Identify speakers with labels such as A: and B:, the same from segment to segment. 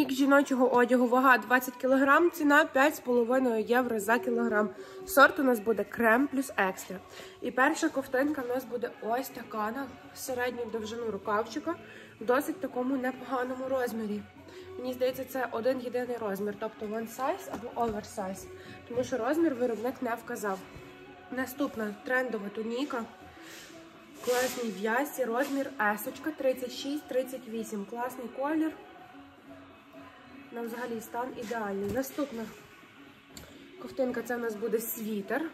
A: Мік жіночого одягу, вага 20 кг, ціна 5,5 євро за кілограм. Сорт у нас буде крем плюс екстра. І перша ковтинка у нас буде ось така на середню довжину рукавчика, в досить такому непоганому розмірі. Мені здається, це один єдиний розмір, тобто one size або oversize, тому що розмір виробник не вказав. Наступна трендова туніка. Класній в'язці, розмір есочка 36-38. Класний колір. На взагалі стан ідеальний. Наступна ковтинка це у нас буде світер.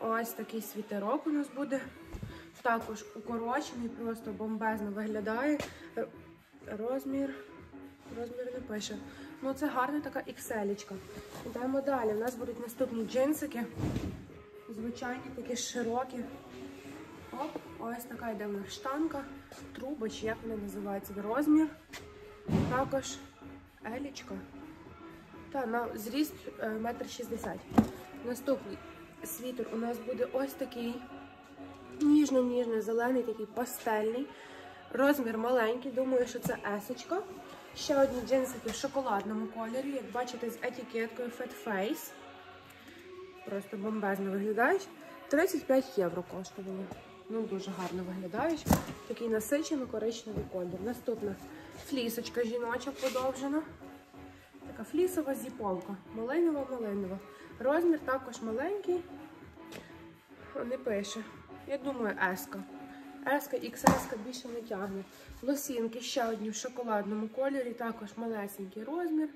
A: Ось такий світерок у нас буде. Також укорочений, просто бомбезно виглядає. Розмір. Розмір не пише. Ну, це гарна така ікселечка. Йдемо далі. У нас будуть наступні джинсики. Звичайні такі широкі. Оп, ось така йде в нас штанка, труба, як вона називається, розмір. Також елічка. Та на зріст е, метр шістдесят. Наступний світер у нас буде ось такий ніжно-ніжний, зелений, такий пастельний. Розмір маленький, думаю, що це есочка. Ще одні джинсики в шоколадному кольорі, як бачите, з етикеткою Fat Face. Просто бомбезно виглядають. 35 євро коштували. Ну, дуже гарно виглядають. Такий насичений коричневий колір. Наступна флісочка жіноча подовжена. Така флісова зіповка. Малинова-малинова. Розмір також маленький. Не пише. Я думаю, еска. Еска, XS більше не тягне. Лосінки ще одні в шоколадному кольорі, також малесенький розмір.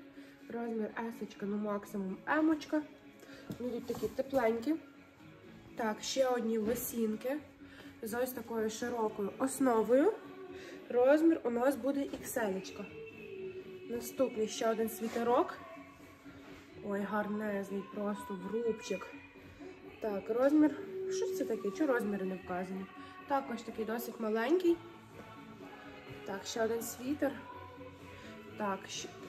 A: Розмір есочка, ну максимум емочка. Будуть такі тепленькі. Так, ще одні лосінки з ось такою широкою основою. Розмір у нас буде XL. Наступний ще один світерок. Ой, гарнезний, просто в рубчик. Так, розмір. Що це таке? Чого розміри не вказані? Також такий досить маленький. Так, ще один світер. Так,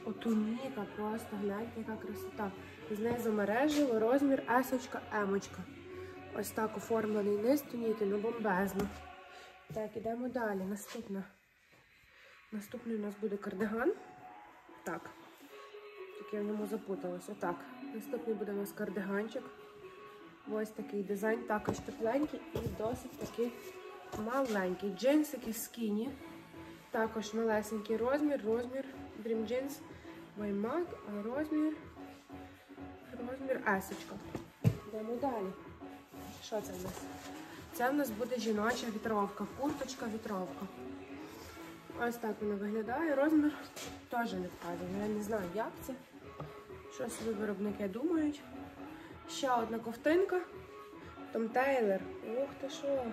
A: отуніка, просто гляньте, яка красота. Знизу мережево, розмір есочка, емочка. Ось так оформлений низ туніки, ну бомбезно. Так, ідемо далі. Наступна. Наступний у нас буде кардиган. Так. Тільки я в ньому запуталася. Так. Наступний буде у нас кардиганчик. Ось такий дизайн, також тепленький і досить такий маленький. Джинсики скіні. Також малесенький розмір, розмір Dream Jeans Ваймак, а розмір. Розмір есочка. Йдемо далі. Що це в нас? Це в нас буде жіноча вітровка, курточка вітровка. Ось так вона виглядає. Розмір теж не вказаний. Я не знаю, як це. Що собі виробники думають. Ще одна ковтинка. Том Тейлер. Ух ти що.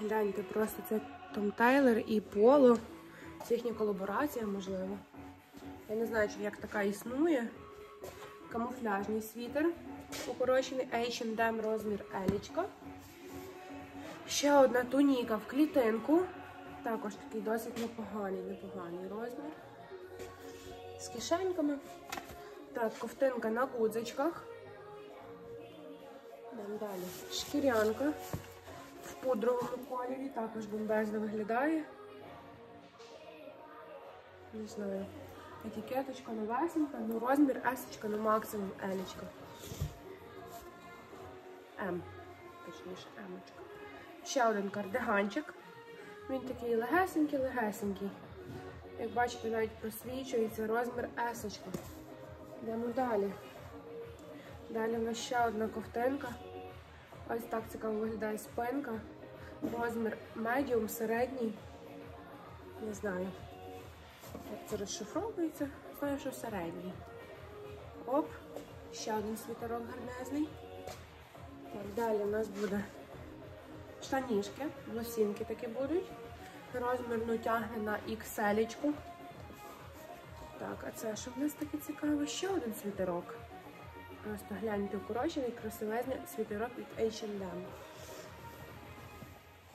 A: Гляньте, просто це Том Тейлер і Поло. Це їхня колаборація, можливо. Я не знаю, як така існує. Камуфляжний світер. Укорочений H&M розмір Елічка. Ще одна туніка в клітинку. Також такий досить непоганий, непоганий розмір. З кишеньками. Так, ковтинка на гудзичках. Йдемо далі. Шкірянка в пудровому кольорі. Також бомбезно виглядає. Не знаю. Етикеточка новесенька, ну розмір есочка, ну максимум елічка. М. Точніше, емочка. Ще один кардиганчик. Він такий легесенький-легесенький. Як бачите, навіть просвічується розмір есочка. Йдемо далі. Далі у нас ще одна ковтинка. Ось так цікаво виглядає спинка. Розмір медіум, середній. Не знаю, це розшифровується. Знаю, що середній. Оп, ще один світерок гарнезний. Так, далі у нас буде штанішки, лосінки такі будуть. Розмірно тягне на XL. Так, а це що в нас таке цікаве? Ще один світерок. Просто гляньте, укорочений, красивезний світерок від H&M.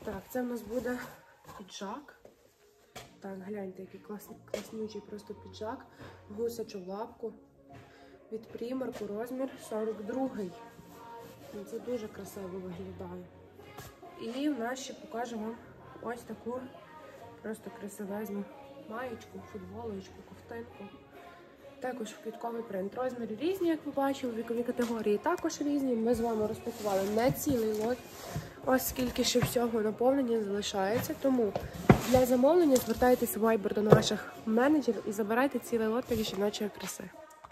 A: Так, це в нас буде піджак. Так, гляньте, який класний, класнючий просто піджак. Гусячу лапку. Від примарку розмір 42. Ну, Це дуже красиво виглядає. І в нас ще покажу вам ось таку просто красивезну маєчку, футболочку, ковтинку. Також квітковий принт. Розміри різні, як ви бачили, вікові категорії також різні. Ми з вами розпакували не цілий лот. оскільки ще всього наповнення залишається. Тому для замовлення звертайтеся в Viber до наших менеджерів і забирайте цілий лот жіночої краси.